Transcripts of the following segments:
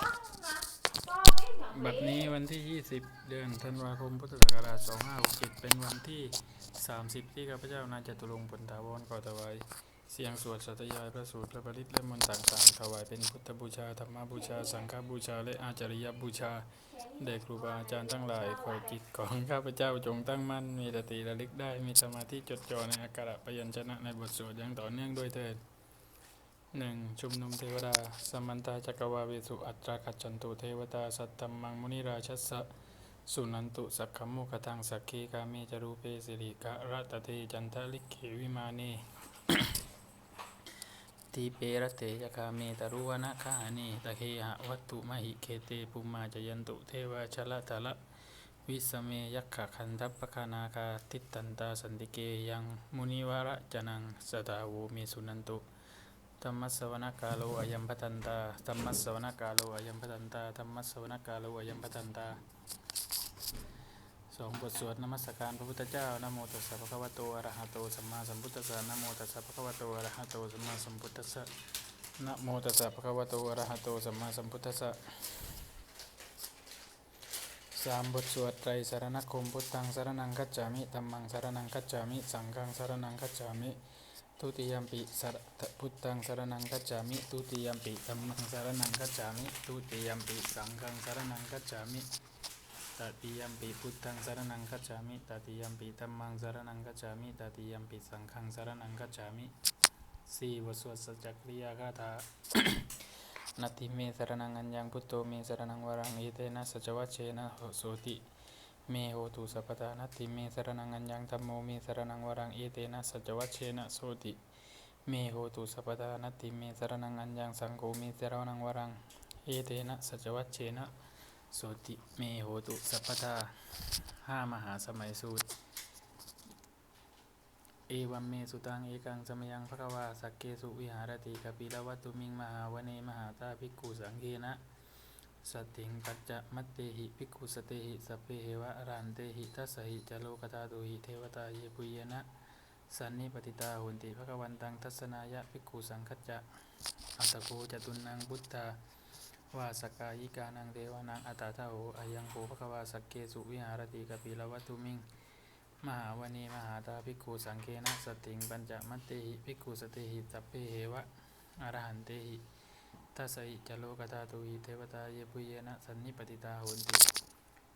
บ้างนะก็ไม่อยากบัดนี้วันที่ 20 เดือนธันวาคมพุทธศักราช 2567 เป็นวันที่ 30 ที่ข้าพเจ้านายจตุรงค์ผลถาวรขอถวายเสียงสวดสัตยายพระสูตรพระปริตและมนต์ต่างๆ ถวายเป็นพุทธบูชา ธรรมบูชา สังฆบูชา และอาจาริยบูชาแด่ครูบาอาจารย์ทั้งหลายขอจิตของข้าพเจ้าจงตั้งมั่น มีสติระลึกได้มีสมาธิจดจ่อในอาการะพยัญชนะในบทสวดอย่างต่อเนื่องด้วยเถิด หนึ่งชุมนุมเทวดา สมันตาจักรวาเวสุอัตราคัจจันตุเทวตา สัตตมังมุนิราชัสสะสุนันตุสักขมุขตังสักขีกาเมจรูเปสิริกะรัตเตจันทลิกเขวิมานีทีเปรเตยคาเมตรุวนะคานีตะเคหะวัตถุมหิเคเตปุมาจยันตุเทวชละทะละวิสเมยักขะคันทัปปะคานาคาติตันตาสันติเกยังมุนิวระจนังสตาวเมสุนันตุ ธรรมสวนกาโลอยัมพัตันตาธรรมสวนกาโลอยัมพัตันตาธรรมสวนกาโลอยัมพัตันตาสองบทสวดนมัสการพระพุทธเจ้านโมตัสสะภะคะวะโตอะระหะโตสัมมาสัมพุทธัสสะนโมตัสสะภะคะวะโตอะระหะโตสัมมาสัมพุทธัสสะนโมตัสสะภะคะวะโตอะระหะโตสัมมาสัมพุทธัสสะสามบทสวดไตรสารณคมพุทธังสารนังคัจฉามิธัมมังสรนังคัจฉามิสังฆังสรนังคัจฉามิ ทุติยมปิสรพุทธังสรนังคัจฉามิทุติยมปิธัมมังสรนังคัจฉามิทุติยมปิสังฆังสรนังคัจฉามิตติยมปิพุทธังสรนังคัจฉามิตติยมปิธัมมังสรนังคัจฉามิตติยมปิสังฆังสรนังคัจฉามิสี่วสวดสัจจกริยาคาถานัตถิเมสรนังอัญญังพุทโธเมสรนังวรังเอเตนะสัจวัชเชนะโสติ เมโหตุสัพพทานัตติเมสรนังอัญญังธัมโมเมสรนังวรังเอเตนะสัจวัชเชนะโสติเมโหตุสัพพทานัตติเมสรนังอัญญังสังโฆเมสรนังวรังเอเตนะสัจวัชเชนะโสติเมโหตุสัพพทาห้ามหาสมัยสูตร เอวัมเมสุตังเอกังสมยังภควาสักเกสุวิหารติกปิลวัตุมิงมหาวเนมหาตาภิกขุสังเกนะ สติงปัจจะมัตเตหิภิกขุสเตหิสัพเพเหวะอรันเตหิทัสหิจโลกตาตุหิเทวตาเยปุยนะสันนิปติตาหุนติภควันตังทัศนายะภิกขุสังคัจจะอัตโกจตุนังบุตตาวาสกายิกานังเทวานังอัตตาโหอายังโกภควาสกเกสุวิหารติกปิลวัตตุมิงมหาวณีมหาตาภิกขุสังเคนะสติงปัญจมัตเตหิภิกขุสเตหิสัพเพเหวะอรหันเตหิ ทัสสหิจโลกตาตุหิเทวตาเยปุเยนะสันนิปติตาโหนติ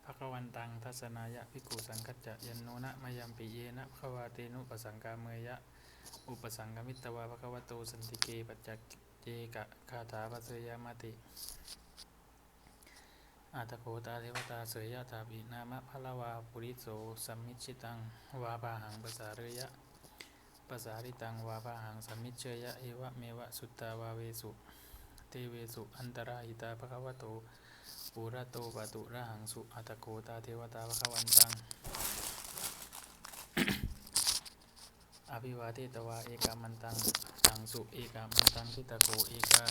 ภควันตังทัศนายะภิกขุสังคัจจะยันโนนะมยัมปิเยนะภควาเตนุปสังกาเมยะ อุปสังกมิตวาภควโตสันติเกปัจจเจกะคาถาปัสยามติอาตโกตาเทวตาเสยยะตาปินามะพะละวาปุริโสสัมมิชิตังวาปาหังภาษาเรยะภาษาริตังวาปาหังสัมมิเชยะเอวะเมวะสุตตาวาเวสุ ตเวสุอันตราหิตาภควโตปุระโตปะตุระหังสุอาตโกตาเทวตาภควันตังอภิวาเทตวาเอกามันตังตังสุเอกามันตังทิตโกเอกา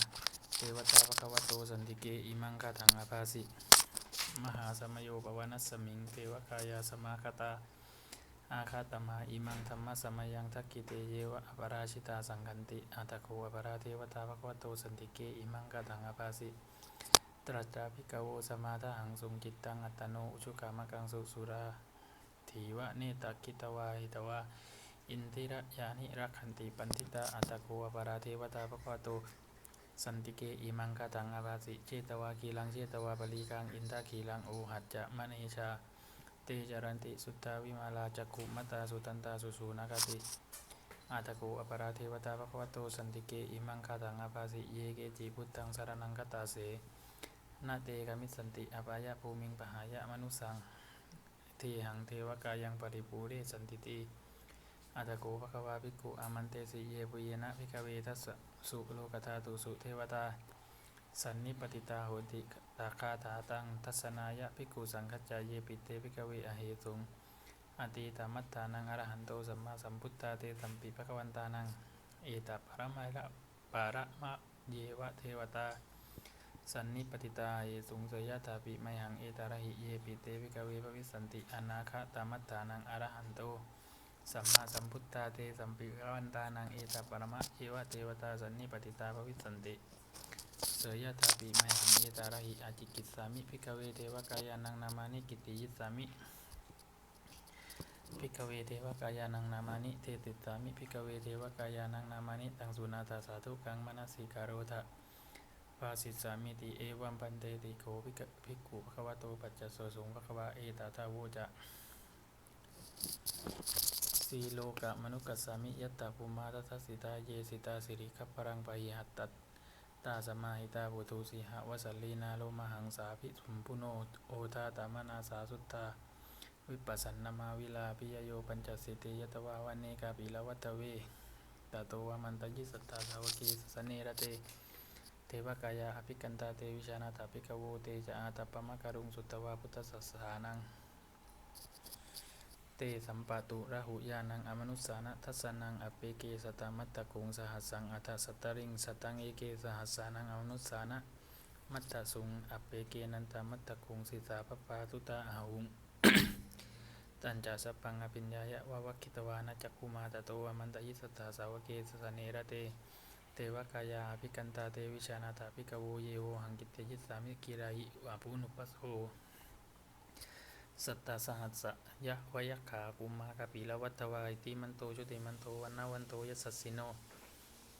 เทวตาภควโตสันติเกอิมังคาถังอาภาสิมหาสมโยปวนัสสมิงเทวกายาสมาคตา อาคาตมาอิมังธรรมะสมยังทักกิเตเยวะอปราชิตาสังกันติอาตะโกอปราเทวตาภควโตสันติเกอิมังกตังอภาสิตรัสจาภิกขโวสมาทหังสุงกิตตังอัตโนอุชุกามักังสุสุราถีวะเนตกิตวาหิตวาอินทิระยานิรักขันติปันทิตาอัตะโกอปราเทวตาภควโตสันติเกอิมังคตังอาภาสิเจตวากีลังเจตวาปลีกังอินทาคีลังโอหัจจะมณีชา เตจารันติสุตตาวิมาลาจักขุมัตตาสุตันตาสุสูนากติอาตะโกอปราเทวตาภควโตสันติเกอิมังคตังอาภาสิเยเกจิพุทธังสารนังคตาเสนาเตกามิสันติอปายะภูมิงปหายะมนุสังเทหังเทวกายังปริปูเรสันติติอาตะโกภควาภิกขุอามันเตสิเยปุเยนะภิกเวทัสสะสุโลกธาตุสุเทวตาสันนิปติตาโหติ ตาคาถาตังทัศนายะภิกขุสังคจายเยปิเตภิกขเวอเหตุงอตีตามัตตานังอรหันโตสัมมาสัมพุทธาเตสัมปิภควันตานังเอตปรมัยละปาระมะเยวะเทวตา สันนิปติตาเยสุงเสยตาปิไมหังเอตาระหิเยปิเตภิกเวภวิสันติอนาคตามัตตานังอรหันโตสัมมาสัมพุทธาเตสัมปิภวันตานังเอตปรมะเอวะเทวตาสันนิปติตาภวิสันติ เสยยะทาปิมหังเอตาระหิอาจิกิสามิพิกเวเทวกายานังนามานิกิติยิสสามิพิกเวเทวกายานังนามานิเทติสามิพิกเวเทวกายานังนามานิตังสุนาตาสาธุกังมนสิการโรทะภาสิสสามิติเอวัมปันเตติโกภิกขภิกขุภควโตปัจจสโสสงภควาเอตตาโวจะสีโลกะมนุกัสสามิยัตตาภูมาทัสสสิตาเยสิตาสิริคัพพรังปะหิหัตต ตาสมาหิตาบุตุสิหวสัลลีนาโลมหังสาภิสุมพุโนโอทาตามนาสาสุตตาวิปัสสนามาวิลาปิยโยปัญจสิติยตวาวันเนกาปิลวัตเวตโตวามันตยิสัตาสาวกีสสเนระเต เทวกายาอภิกันตาเตวิชานาถาภิกขโวเตจะอาตปมะการุงสุตตวาพุทธสัสสานัง เตสัมปะตุระหุยานังอมนุสสานะทัสนังอเปเกสตามัตตะกุงสหัสสังอัฏสัตตริงสตังเอเกสหัสสานังอมนุสสานะมัตตะสุงอเปเกนันตามัตตะกุงสิสาปปาตุตาอาหุงตันจาสปังอภิญญายะวะวัคคิตวานะจักคุมาตะโตวมันตยิสตตาสาวเกสสเนระเตเทวกายาภิกันตาเตวิชานาถาภิกขโวเยโวหังกิตเตยิสามิกิราหิวาปุนุปัสโส สัตตาสหัสสะยะวยัคขากุมมากปีละวัตวาอิติมันโตชุติมันโตวันนาวันโตยัสสสสิโน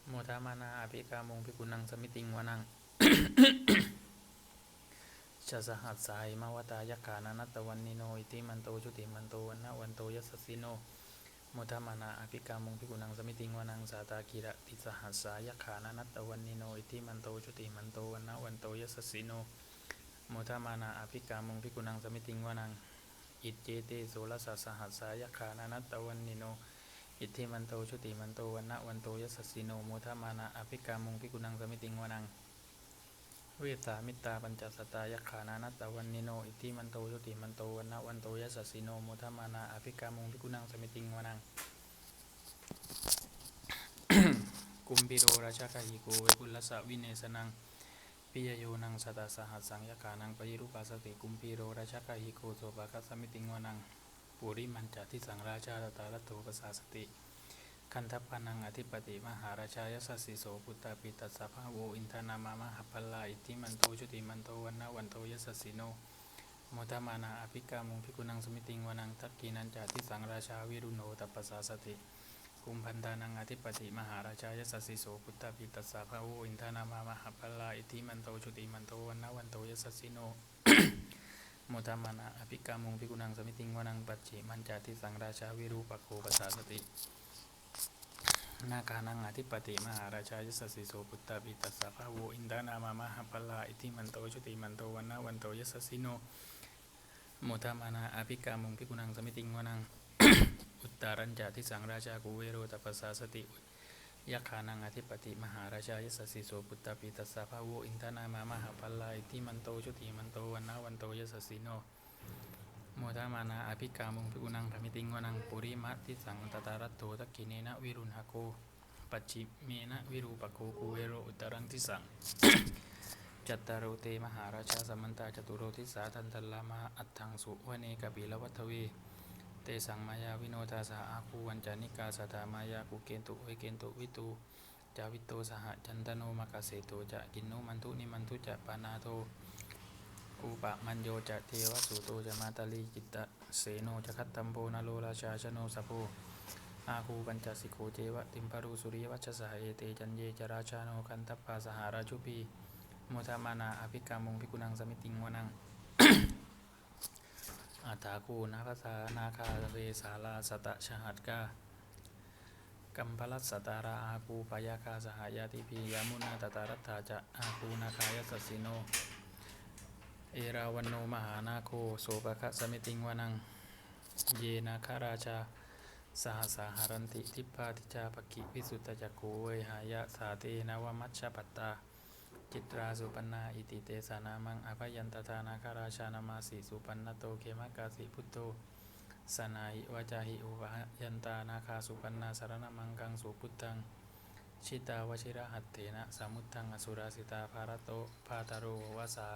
โมทามานาอภิกามงพิกุนังสมิติงวานังชะสหัสสายมาวตายัคขานานัตตวันนิโนอิติมันโตชุติมันโตวันนาวันโตยัสสสสิโนโมทามานาอภิกามงพิกุนังสมิติงวานังสาตากิระติสหัสสายขานานัตตวันนิโนอิติมันโตชุติมันโตวันนาวันโตยัสสสสิโน โมทามานาอภิกามงพิกุนังสมิติงวานัง อิจเจเตโสรสสสหัสสายขานานัตตวันนิโน อิทธิมันโตชุติมันโตวันนะวันโตยัสสสิโนโมทามานะอภิกามุงพิกุนังสมิติงวนัง เวสามิตาปัญจสตายขานานัตตวันนิโน อิทธิมันโตชุติมันโตวันนะวันโตยัสสสิโนโมทามานะอภิกามุงพิกุนังสมิติงวนังกุมพิโรราชาคหิโกเวปุลสสะวิเนสนัง ปิยโยนังสตาสหัสสังยขานังปยิรุปัสสติกุมพีโรราชกาหิโกโสภาคัสมิติงวนังปุริมันจติสังราชาตตาลโตปสาสติ คันทัพพนังอธิปติมหาราชายสสสิโสปุตตาปิตัสสะภาโวอินทนามามหาพลาอิติมันโตชุติมันโตวันนาวันโตยสสสิโนโมทามานาอภิกามุงพิกุนังสมิติงวนังทักกีนันจติสังราชาวิรุโนตัปปสาสติ กุมพันธานังอธิปติมหาราชายสัสสิโสพุทธปิตัสสะภาโวอินทนามามหาพลาอิทิมันโตชุติมันโตวันนาวันโตยสัสสิโนโมทามานะอภิกามุงพิกุนังสมิติงวนังปัจฉิมันจาติสังราชาวิรูปโคปัสสาสตินาคานังอธิปติมหาราชายสัสสิโสพุทธปิตัสสะภาโวอินทนามามหาพลาอิทิมันโตชุติมันโตวันนาวันโตยสัสสิโนโมทามานาอภิกามุงพิกุนังสมิติงวนัง อุตตารัญจาทิสังราชากุเวโรตปปสาสติยักขานังอธิปติมหาราชายสสสิโสปุตตปิตัสสะภาโวอินทนามามหาพัลลายที่มันโตชุติมันโตวันนาวันโตยสสิโนโมทามานาอภิกามุงพิกุนังธรรมิติงวนังปุริมะทิสังตตารัตโตทักขิเนนะวิรุณหโกปัจฉิเมนะวิรูปโคกุเวโรอุตตรังทิสังจัตตารโรเตมหาราชาสมันตาจตุโรทิสาทันทัลลามาอัตถังสุวเนกปิลวัตเว เตสังมายาวิโนทาสาอาคูวันจานิกาสถามายากุเกนตุเวเกนตุวิตูจาวิโตสหจันตโนมกเสโตจะกินโนมันทุนิมันทุจะปานาโทอุปะมันโยจะเทวสุโตจะมาตาลีจิตตะเสโนจะคัตตัมโพนาโลราชาชโนสโพอาคูปัญจสิโขเจวะติมปารุสุริยวัชสหเอเตจันเยจราชาโนคันทัปปาสหาราชุปีโมทามานาอภิกามุงพิกุนังสมิติงวนัง อัฏฐาคูนาคาสานาคาเรสาลาสตะชหัดกากัมพลัสสตาราอาคูปยาคาสหายาติพียามุนาตตารัตถาจะอาคูนาคายสัสสิโน เอราวันโนมหานาโคโสภคะสมิติงวนัง เยนาคาราชาสหสาหารันติทิพาติจาปกิวิสุตตจักโขเวยหายะสาเตนวมัชชปัตตา จิตราสุปันนาอิติเตสานามังอภยันตทานาคาราชานามาสีสุปันนโตเขมกาสีพุทโตสนาหิวาจาหิอุปะยันตานาคาสุปันนาสารนามังกังสุพุทธังชิตาวชิระหัตเถนะสามุตทังอสุราสิตาภารโตภาตาโรวาสา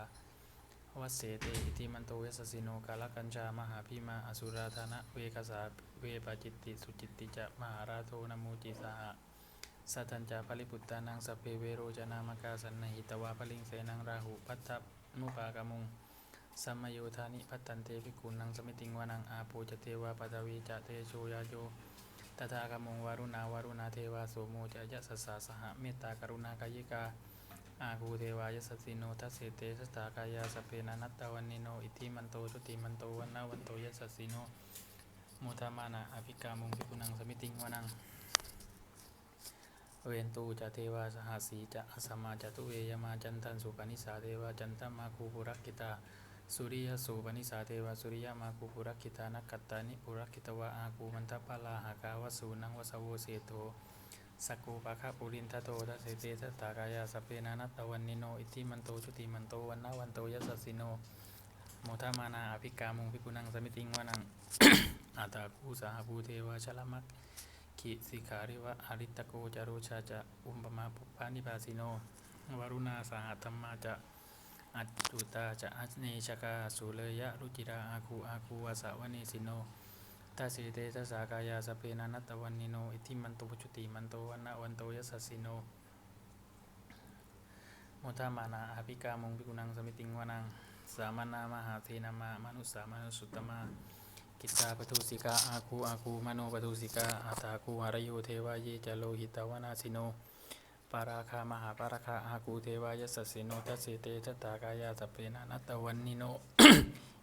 วัสเสเตอิติมันโตยสสิโนกาลกัญชามหาพิมาอสุราธนะเวกสาเวปจิตติสุจิตติจะมหาราโทนมูจิสหะ สัทธัญจาปริปุตตานังสพเพเวโรจนามกาสันนหิตวาปลิงเสนังราหุพัทธนุปากมุงสัมมโยธานิพัตันเตภิกขุนังสมิติงวานังอาปูจเทวาปตวีจะเตโชยาโยตถากมุงวารุณาวารุณาเทวาโสโมจะยะสัสสาสหเมตตากรุณากายิกาอาคูเทวายสสสิโนทัสเสเตสตากายาสพเพนานัตตาวันนิโนอิทิมันโตชุติมันโตวันนาวันโตยสสสิโนมุทามานะอภิกามุงพิกุนังสมิติงวานัง เวนตูจะเทวาสหสีจะอสมาจะตุเวยมาจันทันสุปนิสาเทวาจันตมาคูปุรักกิตาสุริยสูปนิสาเทวาสุริยมาคูปุรักกิตานักกัตตานิปุรักกิตวะอาคูมันทปลาหากาวสูนังวสโวเสโตสกกูปะคะปุรินทโตทัสเตทัสตากายาสเพนานัตวันนิโนอิทิมันโตชุติมันโตวันนาวันโตยัสสสิโนโมทามานาอภิกามุงพิกุนังสมิติงวานังอาตาคูสาภูเทวาชลมัก ขิสิขาริวะอาริตตโกจารุชาจะอุมปมาปุปปานิปาสิโนวรุณาสหธรรมาจะอัจจุตาจะอัจเนชกาสุเลยะรุจิราอาคูอาคูวาสาวเนสิโนตาสีเตทัสสากายาสเพนานัตวันนิโนอิทิมันโตปุจุติมันโตวันนะวันโตยัสสสิโนโมทามานาอาภิกามุงพิกุนังสมิติงวานังสามนามหาเทนามามนุสสามนุสุตตมา กิตตาปทุสิกาอาคูอาคูมโนปทุสิกาอาตาคูหารโยเทวายจโลหิตวนาสิโนปาราคามหาปาราคาอาคูเทวายสัสสิโนทัสเสเตทัตตากายาสเพนานัตตวันนิโน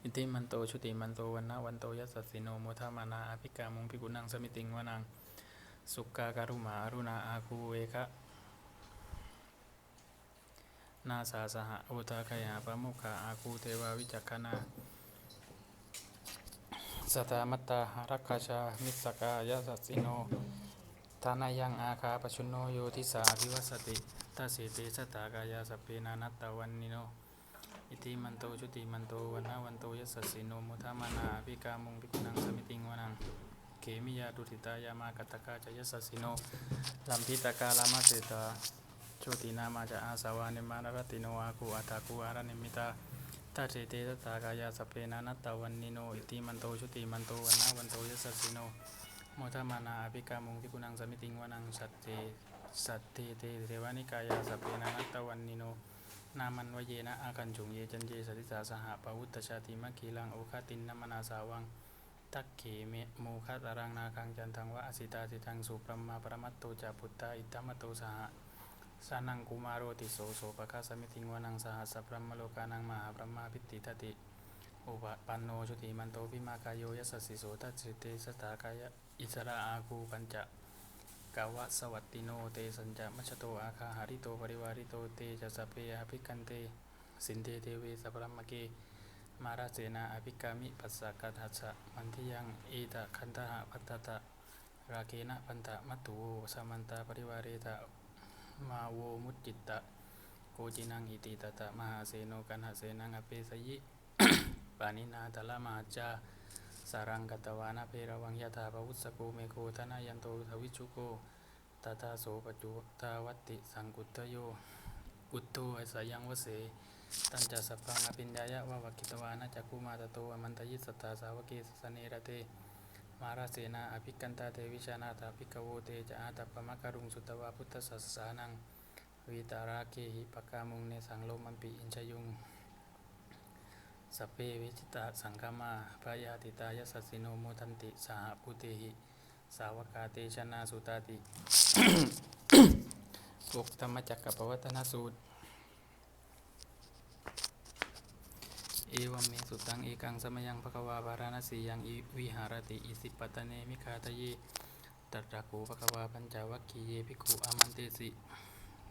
อิติมันโตชุติมันโตวันนะวันโตยัสสสิโนโมทามานาอภิกามุงพิกุนังสมิติงวานังสุกาการุมาอรุณาอาคูเวคะนาสาสหโอตาคยาปะมุขาอาคูเทวาวิจักขณา สตามัตตารักขาชา มิสกายาสัสิโนทานายังอาคาปชุนโนโยทิสาภิวัสติตาเสเตสตากายาสพเพนานัตตาวันนิโน อิติมันโตชุติมันโตวันนาวันโตยัสสสิโนมุทามานาภิกามุงภิกุนังสมิติงวานังเขมิยาดุติตายามากตกาจยัสสสิโนลัมพิตกาลามาเสตาโชตินามาจะอาสาวานิมานรติโนอาคูอัตตาคูอารนิมิตา ตาเทเตตตากายาสพเพนานัตตวันนิโนอิติมันโตชุติมันโตวันนาวันโตยัสสสิโนโมทามานาอภิกามุงพิกุนังสมิติงวานังสัตเตสัตเตเตเทวานิกายาสพเพนานัตตวันนิโนนามันวเยนะอาคันจุงเยจันเยสติสาสหะปวุตตชาติมัคคีลังโอคาตินนมนาสาวังตักเขเมโมคาตารังนาคังจันทังวะอสิตาสิทังสุปรมมาปรมัตโตจาพุตตาอิตตมโตสห สานังกุมารโรติโสโสปะคาสมิติงวานังสหัสสะพรหมโลกานังมหาพรหมาพิติทติอุปปันโนชุติมันโตวิมากายโยยัสสสิโสตัสสิเตสตากายะอิสระอาคูปัญจกาวะสวัตติโนเตสัญจมัชโตอาคาหาริโตปริวาริโตเตจะสพเพอภิกันเตสินเตเทเวสัพพมเกมาราเสนาอภิกามิปัสสะกัทัสสะมันทิยังเอตะคันตหะพัตตะราเคนะพันตะมัตตุสามันตาปริวาเรตะ มาโวมุจิตตะโกจินังอิติตตะมหาเสโนกันหาเสนังอเปสยิปานินาตละมหาจาสารังกตวานาเพรวังยถาปวุสสโกเมโกธนายันโตทวิชุโกตตาโสปจุตาวัติสังกุตโยอุตโตอสายังวเสตัญจสัพพังอภิญญายะวะวกิตวานะจักคุมาตโตอมันตยิสสตตาสาวเกสสเนระเต มาราเสนาอภิกันตาเตวิชานาตาภิกโวเตจะอาตปมะการุงสุตวาพุทธสัสสานังวิตาราเกหิปกามุงเนสังโลมัมปิอินชยุงสเพวิจิตาสังฆมาพระยาติตายสัสสิโนโมทันติสหพุเตหิ สาวกาเตชนาสุตาติอุกธรรมจักกับปวัตนสูตร เอวัมเมสุตังเอกังสมยังภควาภารณสียังอิวิหารติอิสิปตเนมิคาตเยตัตระโกภควาปัญจวัคคีเยภิกขุอามันเตสิ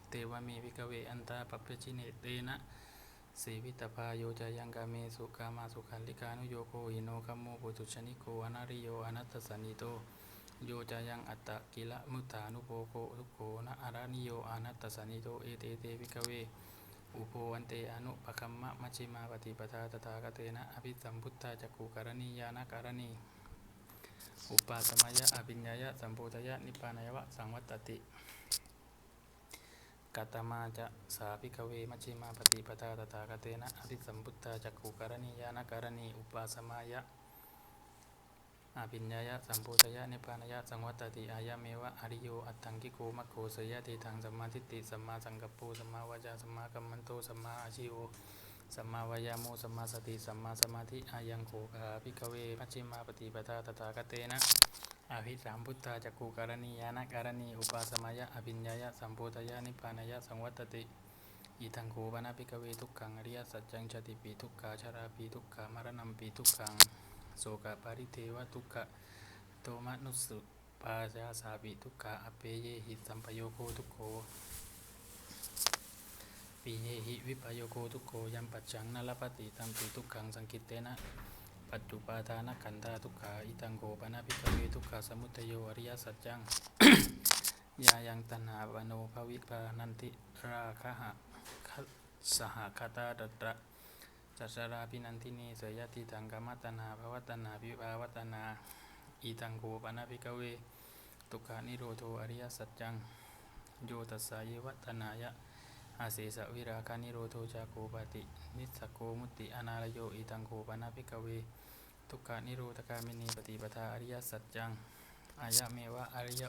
เตวเมภิกเวอันตาปปปชิเนเตนะสีวิตภาโยจายังกาเมสุกามาสุขันลิกานุโยโคหิโนคัมโมปุตุชนิโกอนาริโยอนัตตสนิโตโยจายังอัตตะกิละมุตานุโปโกทุโขนะอารานิโยอนัตตสนิโตเอเตเตภิกเว อุโพวันเตอนุปคัมมะมัชิมาปฏิปทาตถาคเตนะอภิสัมพุทธาจักขุการณียานาการณี อุปาสมายะอภิญญายะสัมโพธยะนิพพานายะวะสังวัตติกตมาจะสาภิกเวมัชิมาปฏิปทาตถาคเตนะอภิสัมพุทธาจักขุการณียานาการณี อุปาสมายะ อาปิญญายะสัมโพธยะนิพพานายะสังวัตติอายะเมวะอริโยอัตถังกิโกมัคโคสยะติทังสัมมาทิฏฐิสัมมาสังกัปปุสัมมาวาจาสัมมากัมมันโตสัมมาอาชิโวสัมมาวายาโมสัมมาสติสัมมาสมาธิอายังโขกาภิกเวมัชฌิมาปฏิปทาตถาคตเตนะอาภิสามพุทธาจักขุการณียานะการณีอุปาสมายะอภิญญายะสัมโพธยะนิพพานายะสังวัตติอีทังโขปนาภิกเวทุกขังอริยสัจจังชติปีทุกขาชราปีทุกขามรณัมปีทุกขัง โสกปาริเทวทุกขะโทมนุสสุปาจาสาปิทุกขะอเปเยหิสัมปโยโคทุกโขปีเยหิวิปโยโคทุกโขยัมปัจจังนลปฏิตัมปีทุกขังสังคิตเตนะปัจจุปาทานขันธาทุกขาอิตังโขปนาภิกขเวทุกขสมุทโยอริยสัจจังยายังตัณหาปโนภวิปานันติราคะหะสหคตาตตระ จัสราพินันทินีเสยติตังกรรมตนาภวตนาวิภาวัตนา อีตังโกปนาภิกเว ตุขานิโรโทอริยสัจจัง โยตัสสะเยวัตนายะ อาเสสวิราคานิโรโทจาโกปติ นิสโกมุติอนาลโยอีตังโกปนาภิกเวตุขานิโรธกามินีปฏิปทาอริยสัจจัง อายะเมวะอริย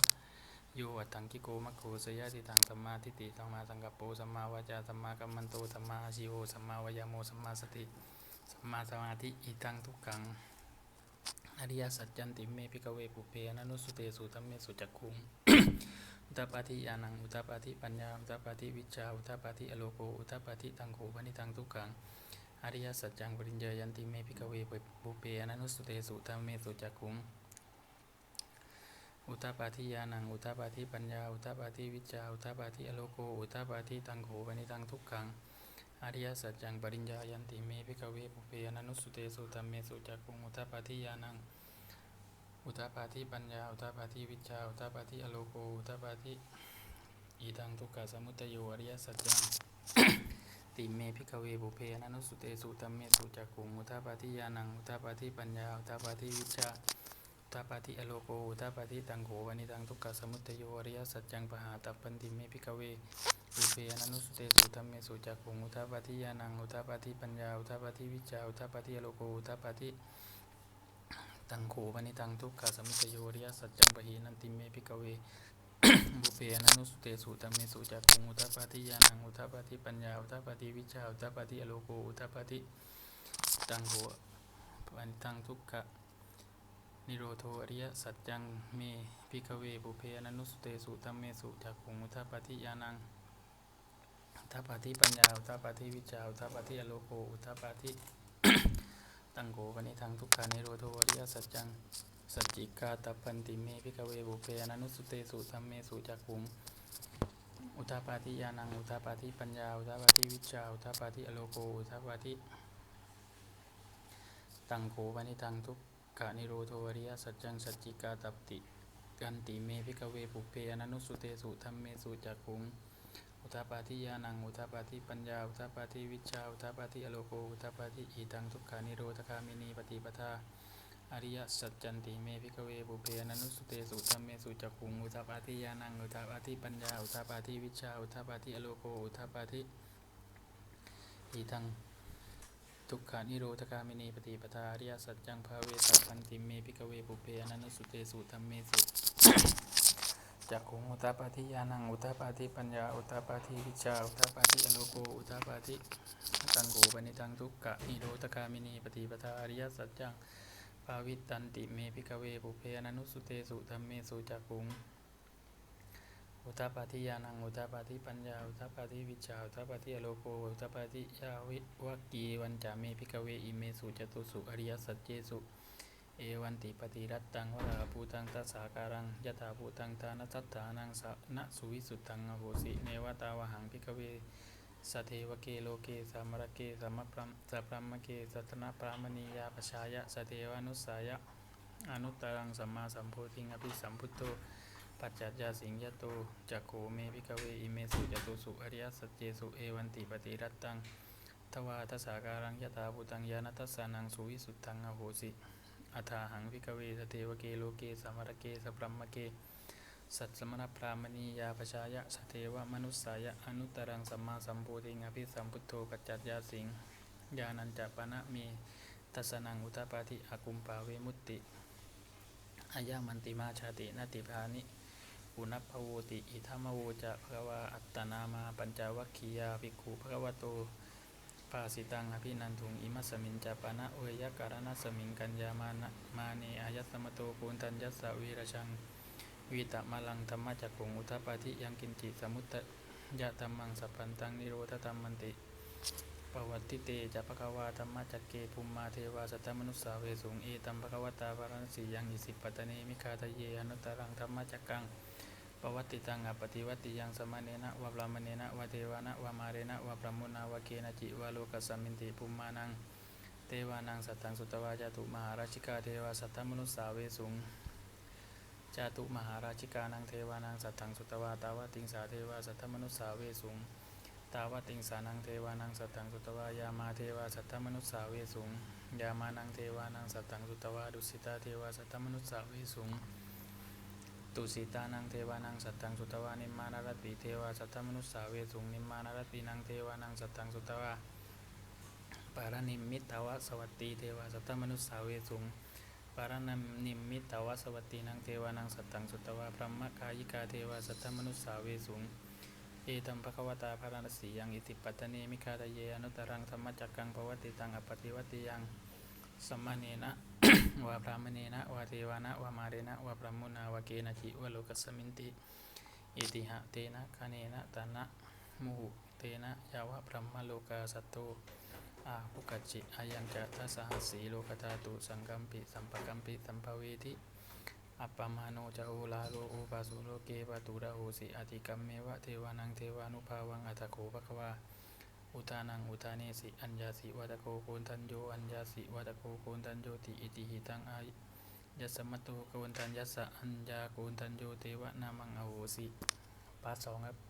โยอัตถังกิโกมัคโคสยะติตังสัมมาทิฏฐิสัมมาสังกัปโปสัมมาวาจาสัมมากัมมันโตสัมมาอาชิโวสัมมาวายโมสัมมาสติสัมมาสมาธิอิตังทุกขังอริยสัจจันติเมพิกเวปุเพอนันุสุเตสุตัมเมสุจักขุงอุตตปาทิยานังอุตตปาทิปัญญาอุตตปาทิวิชาอุตตปาทิอโลโกอุตตปาทิตังโขปนิตังทุกขังอริยสัจจังปริญญายันติเมพิกเวปุเพอนันุสุเตสุตัมเมสุจักขุง อุตตปาทิยานัง อุตตปาทิปัญญา อุตตปาทิวิชชาอุตตปาทิอโลโก อุตตปาทิตังโขปนิตังทุกขังอริยสัจจังปริญญายันติเมภิกเวปุเพอนันุสุเตสุตัมเมสุจักขุงอุตตปาทิยานัง อุตตปาทิปัญญา อุตตปาทิวิชชาอุตตปาทิอโลโก อุตตปาทิอีตังทุกขสมุทัยโยอริยสัจจังติเมภิกเวปุเพอนันุสุเตสุตัมเมสุจักขุงอุตตปาทิยานัง อุตตปาทิปัญญา อุตตปาทิวิชชา อุตตปาทิอโลโกอุตตปาทิตังโขวานิตังทุกขสมุทโยอริยสัจจังปหาตัปปันติเมพิกเวปุเพอนันุสเตสุธรรมเมสุจักขุงอุตตปาทิยานังอุตตปาทิปัญญาอุตตปาทิวิชาอุตตปาทิอโลโกอุตตปาทิตังโขวานิตังทุกขสมุทโยอริยสัจจังปหีนันติเมพิกเวบุเพอนันุสเตสุธรรมเมสุจักขุงอุตตปาทิยานังอุตตปาทิปัญญาอุตตปาทิวิชาอุตตปาทิอโลโกอุตตปาทิตังโขวานิตังทุกข นิโรโทอริยสัจจังเมพิกเวปุเพอนันุสุเตสุตัมเมสุจักขุงุทาปาทิยานังทาปาทิปัญญาอุทาปาทิวิจาอุทาปาทิอโลโกอุทาปาทิตังโกปนิทังทุกขานิโรโทอริยสัจจังสัจจิกาตปันติเมพิกเวปุเพอนันุสุเตสุตัมเมสุจักขุงอุทาปาทิยานังอุทาปาทิปัญญาอุทาปาทิวิจาอุทาปาทิอโลโกอุทาปาทิตังโกปนิทังทุก กานิโรโทวริยสัจจังสัจจิกาตัปติ กันติเมพิกเวปุเพอนันุสุเตสุธรรมเมสุจักขุง อุทาปาทิยานัง อุทาปาทิปัญญา อุทาปาทิวิชา อุทาปาทิอโลโก อุทาปาทิอีตังทุกขานิโรธคามินีปฏิปทา อริยสัจจันติเมพิกเวปุเพอนันุสุเตสุธรรมเมสุจักขุง อุทาปาทิยานัง อุทาปาทิปัญญา อุทาปาทิวิชา อุทาปาทิอโลโก อุทาปาทิอีตัง ทุกขานิโรธคามินีปฏิปทาอริยสัจจังภาเวสัพพันติเมพิกเวปุเพอนันตุสุเตสุธรรมเมสุจักขุงอุตตปาทิยานังอุตตปาทิปัญญาอุตตปาทิวิชาอุตตปาทิอโลโกอุตตปาทิตังโกปนิตังทุกขะนิโรธคามินีปฏิปทาอริยสัจจังภาวิตันติเมพิกเวปุเพอนันตุสุเตสุธรรมเมสุจักขุง อุตตปาทิยานังอุตตปาทิปัญญาอุตตปาทิวิชาอุตตปาทิอโลโกอุตตปาทิยาวิวกีวันจาเมพิกเวอิเมสุจตุสุอริยสัจเจสุเอวันติปฏิรัตตังวราภูตังตัสสาการังยถาภูตังทานัสสถานังสะนะสุวิสุทธังอโหสิเนวตาวหังพิกเวสเทวเกโลเกสามรเกสัมพรัมสัพพรมเกสัตนะปรามณียาปชายะสเทวานุสายะอนุตตรังสัมมาสัมโพธิงอภิสัมพุทโธ ปัจจัยาสิงยโตจักโขเมพิกเวอิเมสุจตุสุอริยสัจเจสุเอวันติปฏิรัตตังทวาทสาการังยถาภูตังยานัตสานังสุวิสุทธังอโหสิอัฏาหังพิกเวสเทวเกโลเกสัมมรเกสพรมเก สัตสมณพรามณียาปชายะสเทวมนุสสายะอนุตรังสัมมาสัมโพธิงอภิสัมพุทโธปัจจัจยาสิงญาณัญจปนะเมทัสนังอุตปาทิอากุมปาเวมุตติอายามันติมาชาตินาติภานิ อุนัพโวติ อิทัมมโวจะภควาอัตตนามาปัญจวัคคียาภิกขุภควโตภาสิตังอภินันทุงอิมัสมินจาปานะเวยการณสมิงกัญญามานะมาเนอายัสสมโตปุณตัญญัสสวีรชังวีตะมาลังธรรมจักขุงอุทปปาทิยังกินจิสมุตตะยะธรรมังสัพพันตังนิโรธธรรมันติปวัตติเตจะภควาธรรมจักเกภูมิมาเทวาสัตมนุสสาเวสุงเอตัมภควตาภารณสียังอิสิปปัตตเนมิคาทะเยอนุตตรังธรรมจักกัง วัติตังอปฏิวัติยังสมณเนนะวะพรามเนนะวะเทวานะวะมาเรนะวะพรมุนาวะเกนะจิวะโลกัสสมินติภูมานังเทวานังสัตตังสุตวาจตุมหาราชิกาเทวาสัตตมนุสสาเวสุงจตุมหาราชิกานังเทวานังสัตตังสุตวาตาวติงสาเทวาสัตตมนุสสาเวสุงตาวติงสานังเทวานังสัตตังสุตวายามาเทวาสัตตมนุสสาเวสุงยามานังเทวานังสัตตังสุตวาดุสิตาเทวาสัตตมนุสสาเวสุง ตุสิตานังเทวานังสัตตังสุตวานิมานารติเทวาสัตตมนุสสาเวสุงนิมานารตินังเทวานังสัตตังสุตวาปารณิมิตาวะสวัตตีเทวาสัตตมนุสสาเวสุงปารณนิมิตาวะสวัตตีนังเทวานังสัตตังสุตวาพรหมกายิกาเทวาสัตตมนุสสาเวสุงเอตัมภควตาภารณสียังอิติปัตตเนมิคาตเยอนุตรังธรรมจักกังภวติตังอปฏิวติยังสัมมาเนนะ วาพรามเนนะวาเทวานะวามาเรนะวาพรหมุนาวาเกนะจิวะโลกัสมินติอิติหะเตนะคเนนะตานะมุหุเตนะยาวะพรหมโลกาสัตโตอาภุกจิอายังจะทัสสหสีโลกธาตุสังกัมปิสัมปกัมปิสัมภเวทิอัปปมาโนจะโอลาโลโอปาสุโลเกปะตุระโหสิอธิกรรมเมวะเทวานังเทวานุภาวังอัตโขภควา อุทานังอุทาเนสิอัญญาสิวัตโกโคนทันโยอัญญาสิวัตโกโคนทันโยติอิติหิตังอายัสมัตโตโคนทันยัสสะอัญญาโคนทันโยเทวะนามังอโหสิปาร์ทสองครับ